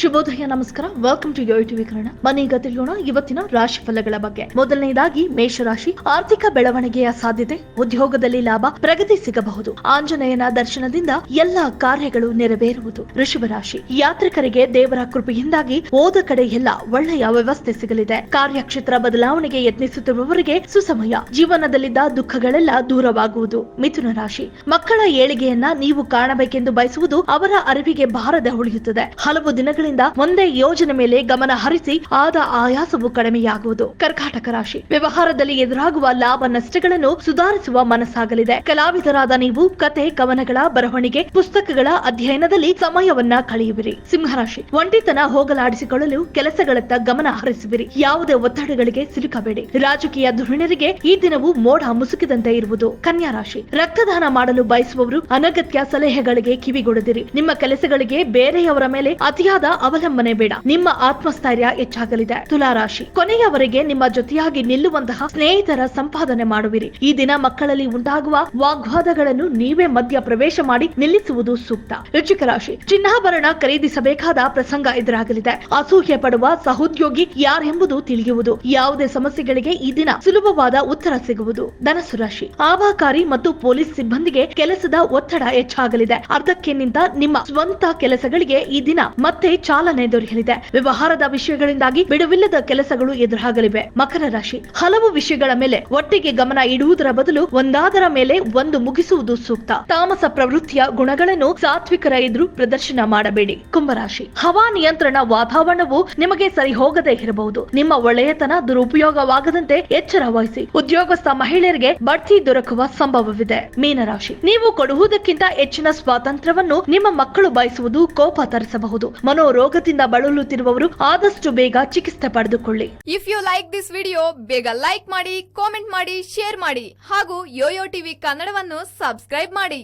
ಶುಭೋದಯ, ನಮಸ್ಕಾರ. Welcome to yo TV Kannada ಮನೀಗ ತಿಳಿಯೋಣ ಇವತ್ತಿನ ರಾಶಿ ಫಲಗಳ ಬಗ್ಗೆ. ಮೊದಲನೇದಾಗಿ ಮೇಷರಾಶಿ, ಆರ್ಥಿಕ ಬೆಳವಣಿಗೆಯ ಸಾಧ್ಯತೆ, ಉದ್ಯೋಗದಲ್ಲಿ ಲಾಭ, ಪ್ರಗತಿ ಸಿಗಬಹುದು. ಆಂಜನೇಯನ ದರ್ಶನದಿಂದ ಎಲ್ಲ ಕಾರ್ಯಗಳು ನೆರವೇರುವುದು. ರಾಶಿ ಯಾತ್ರಿಕರಿಗೆ ದೇವರ ಕೃಪೆಯಿಂದಾಗಿ ಓದ ಕಡೆ ಎಲ್ಲ ಒಳ್ಳೆಯ ವ್ಯವಸ್ಥೆ ಸಿಗಲಿದೆ. ಕಾರ್ಯಕ್ಷೇತ್ರ ಬದಲಾವಣೆಗೆ ಯತ್ನಿಸುತ್ತಿರುವವರಿಗೆ ಸುಸಮಯ. ಜೀವನದಲ್ಲಿದ್ದ ದುಃಖಗಳೆಲ್ಲ ದೂರವಾಗುವುದು. ಮಿಥುನ ರಾಶಿ, ಮಕ್ಕಳ ಏಳಿಗೆಯನ್ನ ನೀವು ಕಾಣಬೇಕೆಂದು ಬಯಸುವುದು ಅವರ ಅರಿವಿಗೆ ಬಾರದೆ ಉಳಿಯುತ್ತದೆ. ಹಲವು ದಿನಗಳಿಂದ ಒಂದೇ ಯೋಜನೆ ಮೇಲೆ ಗಮನ ಹರಿಸಿ ಆದ ಆಯಾಸವು ಕಡಿಮೆಯಾಗುವುದು. ಕರ್ಕಾಟಕ ರಾಶಿ. ವ್ಯವಹಾರದಲ್ಲಿ ಎದುರಾಗುವ ಲಾಭ ನಷ್ಟಗಳನ್ನು ಸುಧಾರಿಸುವ ಮನಸ್ಸಾಗಲಿದೆ. ಕಲಾವಿದರಾದ ನೀವು ಕತೆ, ಕವನಗಳ ಬರವಣಿಗೆ, ಪುಸ್ತಕಗಳ ಅಧ್ಯಯನದಲ್ಲಿ ಸಮಯವನ್ನ ಕಳೆಯುವಿರಿ. ಸಿಂಹರಾಶಿ. ಒಂಟಿತನ ಹೋಗಲಾಡಿಸಿಕೊಳ್ಳಲು ಕೆಲಸಗಳತ್ತ ಗಮನ ಹರಿಸುವಿರಿ. ಯಾವುದೇ ಒತ್ತಡಗಳಿಗೆ ಸಿಲುಕಬೇಡಿ. ರಾಜಕೀಯ ಧುರಿಣರಿಗೆ ಈ ದಿನವೂ ಮೋಡ ಮುಸುಕಿದಂತೆ ಇರುವುದು. ಕನ್ಯಾ ರಾಶಿ. ರಕ್ತದಾನ ಮಾಡಲು ಬಯಸುವವರು ಅನಗತ್ಯ ಸಲಹೆಗಳಿಗೆ ಕಿವಿಗೊಡದಿರಿ. ನಿಮ್ಮ ಕೆಲಸಗಳಿಗೆ ಬೇರೆಯವರ ಮೇಲೆ ಅತಿಯಾದ ಅವಲಂಬನೆ ಬೇಡ. ನಿಮ್ಮ ಆತ್ಮಸ್ಥೈರ್ಯ ಹೆಚ್ಚಾಗಲಿದೆ. ತುಲಾರಾಶಿ. ಕೊನೆಯವರೆಗೆ ನಿಮ್ಮ ಜೊತೆಯಾಗಿ ನಿಲ್ಲುವಂತಹ ಸ್ನೇಹಿತರ ಸಂಪಾದನೆ ಮಾಡುವಿರಿ. ಈ ದಿನ ಮಕ್ಕಳಲ್ಲಿ ಉಂಟಾಗುವ ವಾಗ್ವಾದಗಳನ್ನು ನೀವೇ ಮಧ್ಯ ಪ್ರವೇಶ ಮಾಡಿ ನಿಲ್ಲಿಸುವುದು ಸೂಕ್ತ. ರುಚಿಕ ರಾಶಿ. ಚಿನ್ನಾಭರಣ ಖರೀದಿಸಬೇಕಾದ ಪ್ರಸಂಗ ಎದುರಾಗಲಿದೆ. ಅಸೂಹ್ಯ ಪಡುವ ಸಹೋದ್ಯೋಗಿ ಯಾರೆಂಬುದು ತಿಳಿಯುವುದು. ಯಾವುದೇ ಸಮಸ್ಯೆಗಳಿಗೆ ಈ ದಿನ ಸುಲಭವಾದ ಉತ್ತರ ಸಿಗುವುದು. ಧನಸು ರಾಶಿ. ಆಭಾಕಾರಿ ಮತ್ತು ಪೊಲೀಸ್ ಸಿಬ್ಬಂದಿಗೆ ಕೆಲಸದ ಒತ್ತಡ ಹೆಚ್ಚಾಗಲಿದೆ. ಅರ್ಧಕ್ಕೆ ನಿಂತ ನಿಮ್ಮ ಸ್ವಂತ ಕೆಲಸಗಳಿಗೆ ಈ ದಿನ ಮತ್ತೆ ಚಾಲನೆ ದೊರೆಯಲಿದೆ. ವ್ಯವಹಾರದ ವಿಷಯಗಳಿಂದಾಗಿ ಬಿಡುವಿಲ್ಲದ ಕೆಲಸಗಳು ಎದುರಾಗಲಿವೆ. ಮಕರ ರಾಶಿ. ಹಲವು ವಿಷಯಗಳ ಮೇಲೆ ಒಟ್ಟಿಗೆ ಗಮನ ಇಡುವುದರ ಬದಲು ಒಂದಾದರ ಮೇಲೆ ಒಂದು ಮುಗಿಸುವುದು ಸೂಕ್ತ. ತಾಮಸ ಪ್ರವೃತ್ತಿಯ ಗುಣಗಳನ್ನು ಸಾತ್ವಿಕರ ಎದುರು ಪ್ರದರ್ಶನ ಮಾಡಬೇಡಿ. ಕುಂಭರಾಶಿ ಹವಾ ನಿಯಂತ್ರಣ ವಾತಾವರಣವು ನಿಮಗೆ ಸರಿ ಹೋಗದೇ ಇರಬಹುದು. ನಿಮ್ಮ ಒಳ್ಳೆಯತನ ದುರುಪಯೋಗವಾಗದಂತೆ ಎಚ್ಚರ ವಹಿಸಿ. ಉದ್ಯೋಗಸ್ಥ ಮಹಿಳೆಯರಿಗೆ ಬಡ್ತಿ ದೊರಕುವ ಸಂಭವವಿದೆ. ಮೀನರಾಶಿ ನೀವು ಕೊಡುವುದಕ್ಕಿಂತ ಹೆಚ್ಚಿನ ಸ್ವಾತಂತ್ರ್ಯವನ್ನು ನಿಮ್ಮ ಮಕ್ಕಳು ಬಯಸುವುದು ಕೋಪ ತರಿಸಬಹುದು. ಮನೋರೋಗದಿಂದ ಬಳಲುತ್ತಿರುವವರು ಆದಷ್ಟು ಬೇಗ ಚಿಕಿತ್ಸೆ ಪಡೆದುಕೊಳ್ಳಿ. If you like this video ಬೇಗ ಲೈಕ್ ಮಾಡಿ ಕಾಮೆಂಟ್ ಮಾಡಿ ಶೇರ್ ಮಾಡಿ ಹಾಗೂ ಯೋಯೋ ಟಿವಿ ಕನ್ನಡವನ್ನು ಸಬ್ಸ್ಕ್ರೈಬ್ ಮಾಡಿ.